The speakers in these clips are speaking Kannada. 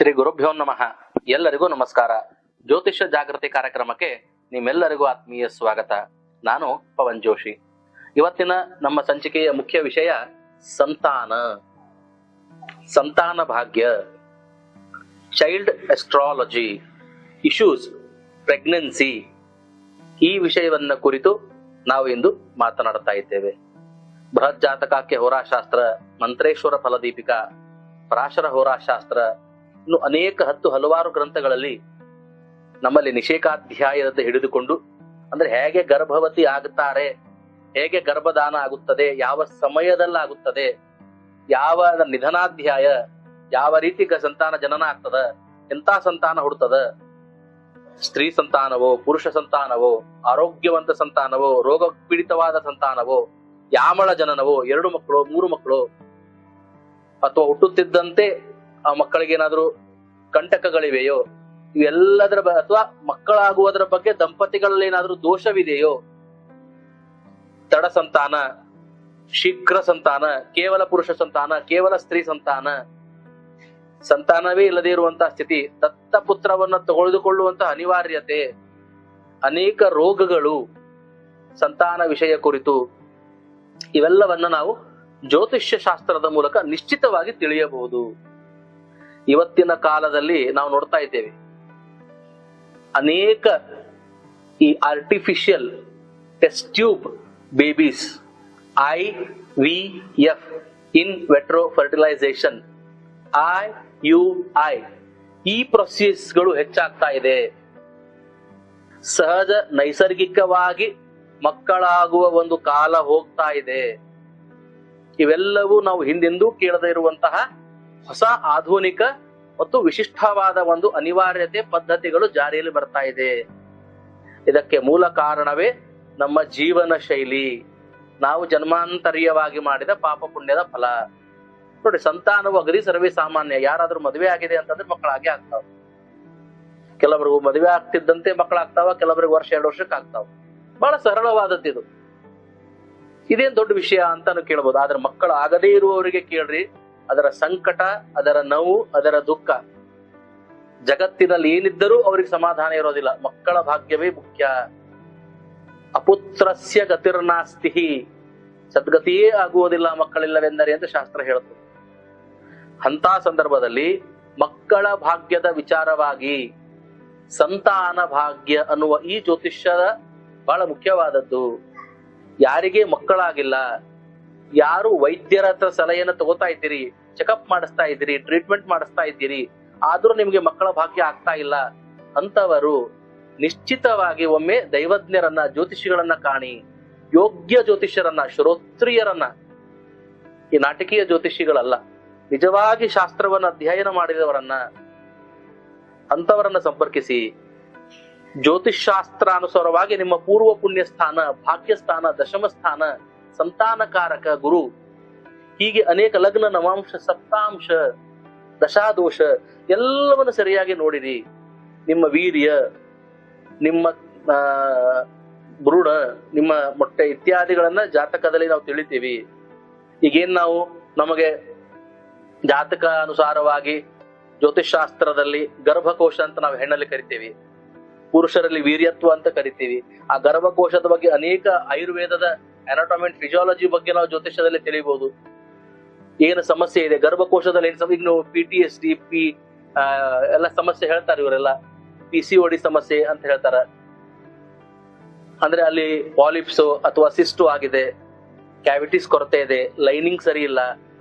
ಶ್ರೀ ಗುರುಭ್ಯೋ ನಮಃ. ಎಲ್ಲರಿಗೂ ನಮಸ್ಕಾರ. ಜ್ಯೋತಿಷ್ಯ ಜಾಗೃತಿ ಕಾರ್ಯಕ್ರಮಕ್ಕೆ ನಿಮ್ಮೆಲ್ಲರಿಗೂ ಆತ್ಮೀಯ ಸ್ವಾಗತ. ನಾನು ಪವನ್ ಜೋಶಿ. ಇವತ್ತಿನ ನಮ್ಮ ಸಂಚಿಕೆಯ ಮುಖ್ಯ ವಿಷಯ ಸಂತಾನ. ಸಂತಾನ ಭಾಗ್ಯ. ಚೈಲ್ಡ್ ಎಸ್ಟ್ರಾಲಜಿ ಇಶ್ಯೂಸ್ ಪ್ರೆಗ್ನೆನ್ಸಿ ಈ ವಿಷಯವನ್ನ ಕುರಿತು ನಾವು ಇಂದು ಮಾತನಾಡ್ತಾ ಇದ್ದೇವೆ. ಬೃಹತ್ ಜಾತಕಕ್ಕೆ ಹೋರಾಶಾಸ್ತ್ರ ಮಂತ್ರೇಶ್ವರ ಫಲದೀಪಿಕಾ. ಪರಾಶರ ಹೋರಾಶಾಸ್ತ್ರ ಇನ್ನು ಅನೇಕ ಹತ್ತು ಹಲವಾರು ಗ್ರಂಥಗಳಲ್ಲಿ ನಮ್ಮಲ್ಲಿ ನಿಷೇಕಾಧ್ಯಾಯದ ಹಿಡಿದುಕೊಂಡು, ಅಂದ್ರೆ ಹೇಗೆ ಗರ್ಭವತಿ ಆಗುತ್ತಾರೆ ಹೇಗೆ ಗರ್ಭದಾನ ಆಗುತ್ತದೆ, ಯಾವ ಸಮಯದಲ್ಲಾಗುತ್ತದೆ, ಯಾವ ನಿಧನಾಧ್ಯಾಯ, ಯಾವ ರೀತಿ ಸಂತಾನ ಜನನ ಆಗ್ತದ ಎಂತ ಸಂತಾನ ಹುಡ್ತದ, ಸ್ತ್ರೀ ಸಂತಾನವೋ, ಪುರುಷ ಸಂತಾನವೋ, ಆರೋಗ್ಯವಂತ ಸಂತಾನವೋ ರೋಗ ಪೀಡಿತವಾದ ಸಂತಾನವೋ, ಯಾಮಳ ಜನನವೋ, ಎರಡು ಮಕ್ಕಳು, ಮೂರು ಮಕ್ಕಳು, ಅಥವಾ ಹುಟ್ಟುತ್ತಿದ್ದಂತೆ ಆ ಮಕ್ಕಳಿಗೆ ಏನಾದ್ರು ಕಂಟಕಗಳಿವೆಯೋ, ಇವೆಲ್ಲದರ ಅಥವಾ ಮಕ್ಕಳಾಗುವುದರ ಬಗ್ಗೆ ದಂಪತಿಗಳಲ್ಲಿ ಏನಾದ್ರೂ ದೋಷವಿದೆಯೋ, ತಡ ಸಂತಾನ, ಶೀಘ್ರ ಸಂತಾನ, ಕೇವಲ ಪುರುಷ ಸಂತಾನ, ಕೇವಲ ಸ್ತ್ರೀ ಸಂತಾನ, ಸಂತಾನವೇ ಇಲ್ಲದೆ ಇರುವಂತಹ ಸ್ಥಿತಿ ದತ್ತ ಪುತ್ರವನ್ನ ತೆಗೆದುಕೊಳ್ಳುವಂತಹ ಅನಿವಾರ್ಯತೆ, ಅನೇಕ ರೋಗಗಳು, ಸಂತಾನ ವಿಷಯ ಕುರಿತು ಇವೆಲ್ಲವನ್ನ ನಾವು ಜ್ಯೋತಿಷ್ಯ ಶಾಸ್ತ್ರದ ಮೂಲಕ ನಿಶ್ಚಿತವಾಗಿ ತಿಳಿಯಬಹುದು. ಇವತ್ತಿನ ಕಾಲದಲ್ಲಿ ನಾವು ನೋಡ್ತಾ ಇದ್ದೇವೆ. ಅನೇಕ ಈ artificial test tube babies I V F in vitro fertilization I U I ಈ ಪ್ರೊಸೆಸ್ಗಳು ಹೆಚ್ಚಾಗ್ತಾ ಇದೆ. ಸಹಜ ನೈಸರ್ಗಿಕವಾಗಿ ಮಕ್ಕಳಾಗುವ ಒಂದು ಕಾಲ ಹೋಗ್ತಾ ಇದೆ. ಇವೆಲ್ಲವೂ ನಾವು ಹಿಂದೆಂದೂ ಕೇಳದೇ ಇರುವಂತಹ ಹೊಸ ಆಧುನಿಕ ಮತ್ತು ವಿಶಿಷ್ಟವಾದ ಒಂದು ಅನಿವಾರ್ಯತೆ ಪದ್ಧತಿಗಳು ಜಾರಿಯಲ್ಲಿ ಬರ್ತಾ ಇದೆ. ಇದಕ್ಕೆ ಮೂಲ ಕಾರಣವೇ ನಮ್ಮ ಜೀವನ ಶೈಲಿ. ನಾವು ಜನ್ಮಾಂತರೀಯವಾಗಿ ಮಾಡಿದ ಪಾಪ ಪುಣ್ಯದ ಫಲ. ನೋಡಿ, ಸಂತಾನವು ಅಗ್ರಿ ಸರ್ವೇ ಸಾಮಾನ್ಯ. ಯಾರಾದ್ರೂ ಮದುವೆ ಆಗಿದೆ ಅಂತಂದ್ರೆ ಮಕ್ಕಳಾಗೆ ಆಗ್ತಾವ. ಕೆಲವರಿಗೂ ಮದುವೆ ಆಗ್ತಿದ್ದಂತೆ ಮಕ್ಕಳಾಗ್ತಾವ ಕೆಲವರಿಗೆ ವರ್ಷ, ಎರಡು ವರ್ಷಕ್ಕೆ ಆಗ್ತಾವ. ಬಹಳ ಇದು. ಇದೇನ್ ದೊಡ್ಡ ವಿಷಯ ಅಂತಾನು ಕೇಳ್ಬೋದು. ಆದ್ರೆ ಮಕ್ಕಳು ಆಗದೇ ಇರುವವರಿಗೆ ಕೇಳ್ರಿ. ಅದರ ಸಂಕಟ, ಅದರ ನೋವು, ಅದರ ದುಃಖ. ಜಗತ್ತಿನಲ್ಲಿ ಏನಿದ್ದರೂ ಅವ್ರಿಗೆ ಸಮಾಧಾನ ಇರೋದಿಲ್ಲ. ಮಕ್ಕಳ ಭಾಗ್ಯವೇ ಮುಖ್ಯ. ಅಪುತ್ರಸ್ಯ ಗತಿರ್ನಾಸ್ತಿ ಸದ್ಗತಿಯೇ ಆಗುವುದಿಲ್ಲ ಮಕ್ಕಳಿಲ್ಲವೆಂದರೆ ಅಂತ ಶಾಸ್ತ್ರ ಹೇಳುತ್ತೆ. ಅಂತ ಸಂದರ್ಭದಲ್ಲಿ ಮಕ್ಕಳ ಭಾಗ್ಯದ ವಿಚಾರವಾಗಿ ಸಂತಾನ ಭಾಗ್ಯ ಅನ್ನುವ ಈ ಜ್ಯೋತಿಷ್ಯದ ಬಹಳ ಮುಖ್ಯವಾದದ್ದು. ಯಾರಿಗೆ ಮಕ್ಕಳಾಗಿಲ್ಲ, ಯಾರು ವೈದ್ಯರ ಹತ್ರ ಸಲಹೆಯನ್ನು ತಗೋತಾ ಇದ್ದೀರಿ? ಚೆಕಪ್ ಮಾಡಿಸ್ತಾ ಇದ್ದೀರಿ ಟ್ರೀಟ್ಮೆಂಟ್ ಮಾಡಿಸ್ತಾ ಇದ್ದೀರಿ, ಆದ್ರೂ ನಿಮ್ಗೆ ಮಕ್ಕಳ ಭಾಗ್ಯ ಆಗ್ತಾ ಇಲ್ಲ ಅಂತವರು ನಿಶ್ಚಿತವಾಗಿ ಒಮ್ಮೆ ದೈವಜ್ಞರನ್ನ, ಜ್ಯೋತಿಷಿಗಳನ್ನ ಕಾಣಿ, ಯೋಗ್ಯ ಜ್ಯೋತಿಷ್ಯರನ್ನ, ಶ್ರೋತ್ರಿಯರನ್ನ. ಈ ನಾಟಕೀಯ ಜ್ಯೋತಿಷಿಗಳಲ್ಲ, ನಿಜವಾಗಿ ಶಾಸ್ತ್ರವನ್ನ ಅಧ್ಯಯನ ಮಾಡಿದವರನ್ನ, ಅಂತವರನ್ನ ಸಂಪರ್ಕಿಸಿ ಜ್ಯೋತಿಷಾಸ್ತ್ರಾನುಸಾರವಾಗಿ ನಿಮ್ಮ ಪೂರ್ವ ಪುಣ್ಯ ಸ್ಥಾನ ಭಾಗ್ಯ ಸ್ಥಾನ ದಶಮ ಸ್ಥಾನ ಸಂತಾನಕಾರಕ ಗುರು ಹೀಗೆ ಅನೇಕ ಲಗ್ನ ನವಾಂಶ, ಸಪ್ತಾಂಶ, ದಶಾದೋಷ ಎಲ್ಲವನ್ನು ಸರಿಯಾಗಿ ನೋಡಿರಿ. ನಿಮ್ಮ ವೀರ್ಯ, ನಿಮ್ಮ ಭ್ರೂಣ ನಿಮ್ಮ ಮೊಟ್ಟೆ ಇತ್ಯಾದಿಗಳನ್ನ ಜಾತಕದಲ್ಲಿ ನಾವು ತಿಳಿತೀವಿ. ಈಗೇನ್ ನಾವು ನಮಗೆ ಜಾತಕ ಅನುಸಾರವಾಗಿ ಜ್ಯೋತಿಷಾಸ್ತ್ರದಲ್ಲಿ ಗರ್ಭಕೋಶ ಅಂತ ನಾವು ಹೆಣ್ಣಲ್ಲಿ ಕರಿತೀವಿ. ಪುರುಷರಲ್ಲಿ ವೀರ್ಯತ್ವ ಅಂತ ಕರಿತೀವಿ. ಆ ಗರ್ಭಕೋಶದ ಬಗ್ಗೆ ಅನೇಕ ಆಯುರ್ವೇದದ ಅನಾಟಮೆಂಟ್ ಫಿಸಿಯಾಲಜಿ ಬಗ್ಗೆ ನಾವು ಜ್ಯೋತಿಷದಲ್ಲಿ ತಿಳಿಬಹುದು ಏನು ಸಮಸ್ಯೆ ಇದೆ? ಗರ್ಭಕೋಶದಲ್ಲಿ ಏನು ನೀವು P T S D P ಎಲ್ಲ ಸಮಸ್ಯೆ ಹೇಳ್ತಾರೆ ಇವರೆಲ್ಲ. ಪಿ ಸಿ ಡಿ ಸಮಸ್ಯೆ ಅಂತ ಹೇಳ್ತಾರ. ಅಂದ್ರೆ ಅಲ್ಲಿ ಪಾಲಿಪ್ಸ್ ಅಥವಾ ಸಿಸ್ಟು ಆಗಿದೆ. ಕ್ಯಾವಿಟೀಸ್ ಕೊರತೆ ಇದೆ. ಲೈನಿಂಗ್ ಸರಿ ಇಲ್ಲ.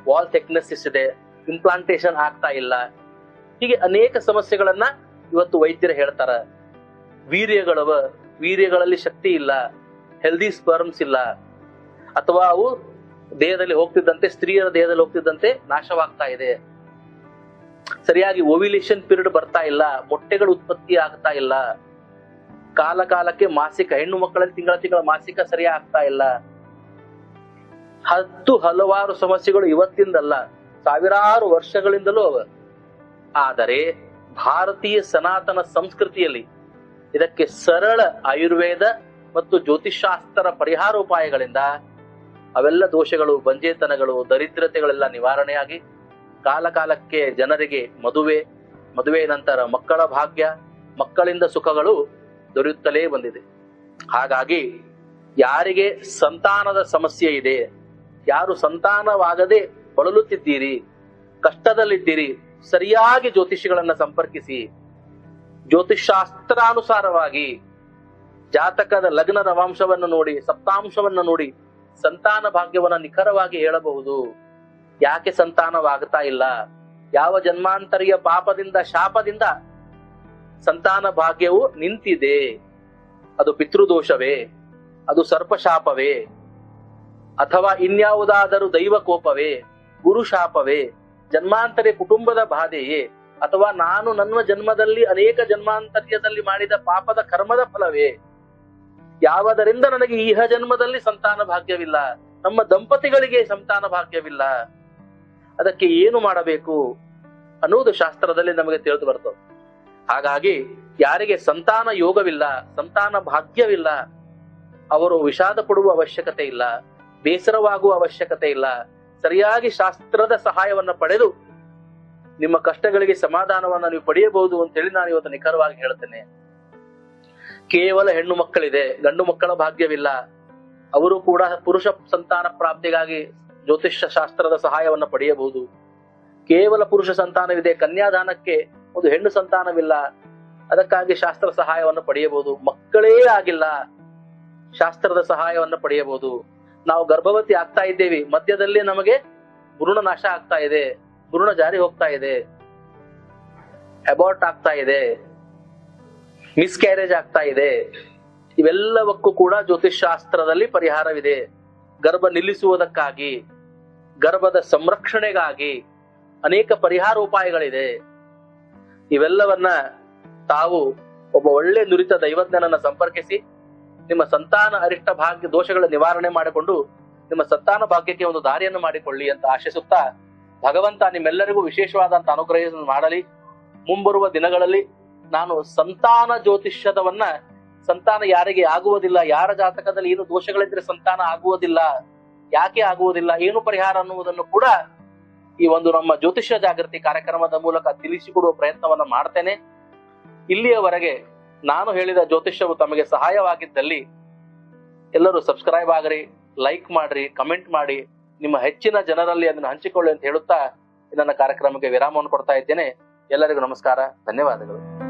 ವಾಲ್ ಥೆಕ್ನೆಸ್ ಇದೆ. ಇಂಪ್ಲಾಂಟೇಶನ್ ಆಗ್ತಾ ಇಲ್ಲ. ಹೀಗೆ ಅನೇಕ ಸಮಸ್ಯೆಗಳನ್ನ ಇವತ್ತು ವೈದ್ಯರು ಹೇಳ್ತಾರ. ವೀರ್ಯಗಳವ ವೀರ್ಯಗಳಲ್ಲಿ ಶಕ್ತಿ ಇಲ್ಲ. ಹೆಲ್ದಿ ಸ್ಪರ್ಮ್ಸ್ ಇಲ್ಲ. ಅಥವಾ ಅವು ದೇಹದಲ್ಲಿ ಹೋಗ್ತಿದ್ದಂತೆ, ಸ್ತ್ರೀಯರ ದೇಹದಲ್ಲಿ ಹೋಗ್ತಿದ್ದಂತೆ ನಾಶವಾಗ್ತಾ ಇದೆ. ಸರಿಯಾಗಿ ಓವಿಲೇಷನ್ ಪೀರಿಯಡ್ ಬರ್ತಾ ಇಲ್ಲ, ಮೊಟ್ಟೆಗಳು ಉತ್ಪತ್ತಿ ಆಗ್ತಾ ಇಲ್ಲ. ಕಾಲ ಕಾಲಕ್ಕೆ ಮಾಸಿಕ, ಹೆಣ್ಣು ಮಕ್ಕಳಲ್ಲಿ ತಿಂಗಳ ತಿಂಗಳ ಮಾಸಿಕ ಸರಿ ಆಗ್ತಾ ಇಲ್ಲ. ಹತ್ತು ಹಲವಾರು ಸಮಸ್ಯೆಗಳು ಇವತ್ತಿಂದಲ್ಲ, ಸಾವಿರಾರು ವರ್ಷಗಳಿಂದಲೂ ಅವ. ಆದರೆ ಭಾರತೀಯ ಸನಾತನ ಸಂಸ್ಕೃತಿಯಲ್ಲಿ ಇದಕ್ಕೆ ಸರಳ ಆಯುರ್ವೇದ ಮತ್ತು ಜ್ಯೋತಿಷಾಸ್ತ್ರ ಪರಿಹಾರೋಪಾಯಗಳಿಂದ ಅವೆಲ್ಲ ದೋಷಗಳು, ಬಂಜೇತನಗಳು, ದರಿದ್ರತೆಗಳೆಲ್ಲ ನಿವಾರಣೆಯಾಗಿ ಕಾಲಕಾಲಕ್ಕೆ ಜನರಿಗೆ ಮದುವೆ ಮದುವೆ ನಂತರ ಮಕ್ಕಳ ಭಾಗ್ಯ, ಮಕ್ಕಳಿಂದ ಸುಖಗಳು ದೊರೆಯುತ್ತಲೇ ಬಂದಿದೆ. ಹಾಗಾಗಿ ಯಾರಿಗೆ ಸಂತಾನದ ಸಮಸ್ಯೆ ಇದೆ, ಯಾರು ಸಂತಾನವಾಗದೆ ಬಳಲುತ್ತಿದ್ದೀರಿ, ಕಷ್ಟದಲ್ಲಿದ್ದೀರಿ, ಸರಿಯಾಗಿ ಜ್ಯೋತಿಷಿಗಳನ್ನ ಸಂಪರ್ಕಿಸಿ ಜ್ಯೋತಿಷಾಸ್ತ್ರಾನುಸಾರವಾಗಿ ಜಾತಕದ ಲಗ್ನ ವಂಶವನ್ನು ನೋಡಿ, ಸಪ್ತಾಂಶವನ್ನು ನೋಡಿ ಸಂತಾನ ಭಾಗ್ಯವನ್ನ ನಿಖರವಾಗಿ ಹೇಳಬಹುದು. ಯಾಕೆ ಸಂತಾನವಾಗ್ತಾ ಇಲ್ಲ? ಯಾವ ಜನ್ಮಾಂತರಿಯ ಪಾಪದಿಂದ, ಶಾಪದಿಂದ ಸಂತಾನ ಭಾಗ್ಯವು ನಿಂತಿದೆ. ಅದು ಪಿತೃದೋಷವೇ? ಅದು ಸರ್ಪಶಾಪವೇ? ಅಥವಾ ಇನ್ಯಾವುದಾದರೂ ದೈವ ಕೋಪವೇ ಗುರು ಶಾಪವೇ ಜನ್ಮಾಂತರಿ ಕುಟುಂಬದ ಬಾಧೆಯೇ? ಅಥವಾ ನಾನು ನನ್ನ ಜನ್ಮದಲ್ಲಿ ಅನೇಕ ಜನ್ಮಾಂತರ್ಯದಲ್ಲಿ ಮಾಡಿದ ಪಾಪದ ಕರ್ಮದ ಫಲವೇ? ಯಾವದರಿಂದ ನನಗೆ ಈಹ ಜನ್ಮದಲ್ಲಿ ಸಂತಾನ ಭಾಗ್ಯವಿಲ್ಲ? ನಮ್ಮ ದಂಪತಿಗಳಿಗೆ ಸಂತಾನ ಭಾಗ್ಯವಿಲ್ಲ? ಅದಕ್ಕೆ ಏನು ಮಾಡಬೇಕು? ಅನ್ನುವುದು ಶಾಸ್ತ್ರದಲ್ಲಿ ನಮಗೆ ತಿಳಿದು ಬರ್ತದೆ. ಹಾಗಾಗಿ ಯಾರಿಗೆ ಸಂತಾನ ಯೋಗವಿಲ್ಲ, ಸಂತಾನ ಭಾಗ್ಯವಿಲ್ಲ, ಅವರು ವಿಷಾದ ಪಡುವ ಅವಶ್ಯಕತೆ ಇಲ್ಲ, ಬೇಸರವಾಗುವ ಅವಶ್ಯಕತೆ ಇಲ್ಲ, ಸರಿಯಾಗಿ ಶಾಸ್ತ್ರದ ಸಹಾಯವನ್ನ ಪಡೆದು ನಿಮ್ಮ ಕಷ್ಟಗಳಿಗೆ ಸಮಾಧಾನವನ್ನು ನೀವು ಪಡೆಯಬಹುದು ಅಂತೇಳಿ ನಾನು ಇವತ್ತು ನಿಖರವಾಗಿ ಹೇಳ್ತೇನೆ. ಕೇವಲ ಹೆಣ್ಣು ಮಕ್ಕಳಿದೆ, ಗಂಡು ಮಕ್ಕಳ ಭಾಗ್ಯವಿಲ್ಲ. ಅವರು ಕೂಡ ಪುರುಷ ಸಂತಾನ ಪ್ರಾಪ್ತಿಗಾಗಿ ಜ್ಯೋತಿಷ್ಯ ಶಾಸ್ತ್ರದ ಸಹಾಯವನ್ನು ಪಡೆಯಬಹುದು. ಕೇವಲ ಪುರುಷ ಸಂತಾನವಿದೆ, ಕನ್ಯಾದಾನಕ್ಕೆ ಒಂದು ಹೆಣ್ಣು ಸಂತಾನವಿಲ್ಲ. ಅದಕ್ಕಾಗಿ ಶಾಸ್ತ್ರ ಸಹಾಯವನ್ನು ಪಡೆಯಬಹುದು. ಮಕ್ಕಳೇ ಆಗಿಲ್ಲ, ಶಾಸ್ತ್ರದ ಸಹಾಯವನ್ನು ಪಡೆಯಬಹುದು. ನಾವು ಗರ್ಭವತಿ ಆಗ್ತಾ ಇದ್ದೇವೆ, ಮಧ್ಯದಲ್ಲಿ ನಮಗೆ ಭ್ರೂಣ ನಾಶ ಆಗ್ತಾ ಇದೆ, ಭ್ರೂಣ ಜಾರಿ ಹೋಗ್ತಾ ಇದೆ. ಅಬಾರ್ಟ್ ಆಗ್ತಾ ಇದೆ. ಮಿಸ್ಕ್ಯಾರೇಜ್ ಆಗ್ತಾ ಇದೆ. ಇವೆಲ್ಲವಕ್ಕೂ ಕೂಡ ಜ್ಯೋತಿಷ್ ಶಾಸ್ತ್ರದಲ್ಲಿ ಪರಿಹಾರವಿದೆ. ಗರ್ಭ ನಿಲ್ಲಿಸುವುದಕ್ಕಾಗಿ, ಗರ್ಭದ ಸಂರಕ್ಷಣೆಗಾಗಿ ಅನೇಕ ಪರಿಹಾರೋಪಾಯಗಳಿದೆ ಇವೆಲ್ಲವನ್ನ ತಾವು ಒಬ್ಬ ಒಳ್ಳೆ ನುರಿತ ದೈವಜ್ಞನನ್ನ ಸಂಪರ್ಕಿಸಿ, ನಿಮ್ಮ ಸಂತಾನ ಅರಿಷ್ಟ ಭಾಗ್ಯ ದೋಷಗಳ ನಿವಾರಣೆ ಮಾಡಿಕೊಂಡು, ನಿಮ್ಮ ಸಂತಾನ ಭಾಗ್ಯಕ್ಕೆ ಒಂದು ದಾರಿಯನ್ನು ಮಾಡಿಕೊಳ್ಳಿ ಅಂತ ಆಶಿಸುತ್ತಾ, ಭಗವಂತ ನಿಮ್ಮೆಲ್ಲರಿಗೂ ವಿಶೇಷವಾದಂತಹ ಅನುಗ್ರಹ ಮಾಡಲಿ. ಮುಂಬರುವ ದಿನಗಳಲ್ಲಿ ನಾನು ಸಂತಾನ ಜ್ಯೋತಿಷ್ಯದವನ್ನ ಸಂತಾನ ಯಾರಿಗೆ ಆಗುವುದಿಲ್ಲ, ಯಾರ ಜಾತಕದಲ್ಲಿ ಏನು ದೋಷಗಳಿದ್ರೆ ಸಂತಾನ ಆಗುವುದಿಲ್ಲ, ಯಾಕೆ ಆಗುವುದಿಲ್ಲ, ಏನು ಪರಿಹಾರ ಅನ್ನುವುದನ್ನು ಕೂಡ ಈ ಒಂದು ನಮ್ಮ ಜ್ಯೋತಿಷ್ಯ ಜಾಗೃತಿ ಕಾರ್ಯಕ್ರಮದ ಮೂಲಕ ತಿಳಿಸಿಕೊಡುವ ಪ್ರಯತ್ನವನ್ನ ಮಾಡ್ತೇನೆ. ಇಲ್ಲಿಯವರೆಗೆ ನಾನು ಹೇಳಿದ ಜ್ಯೋತಿಷ್ಯವು ತಮಗೆ ಸಹಾಯವಾಗಿದ್ದಲ್ಲಿ ಎಲ್ಲರೂ ಸಬ್ಸ್ಕ್ರೈಬ್ ಆಗ್ರಿ, ಲೈಕ್ ಮಾಡ್ರಿ, ಕಮೆಂಟ್ ಮಾಡಿ, ನಿಮ್ಮ ಹೆಚ್ಚಿನ ಜನರಲ್ಲಿ ಅದನ್ನು ಹಂಚಿಕೊಳ್ಳಿ ಅಂತ ಹೇಳುತ್ತಾ ನನ್ನ ಕಾರ್ಯಕ್ರಮಕ್ಕೆ ವಿರಾಮವನ್ನು ಕೊಡ್ತಾ ಇದ್ದೇನೆ. ಎಲ್ಲರಿಗೂ ನಮಸ್ಕಾರ, ಧನ್ಯವಾದಗಳು.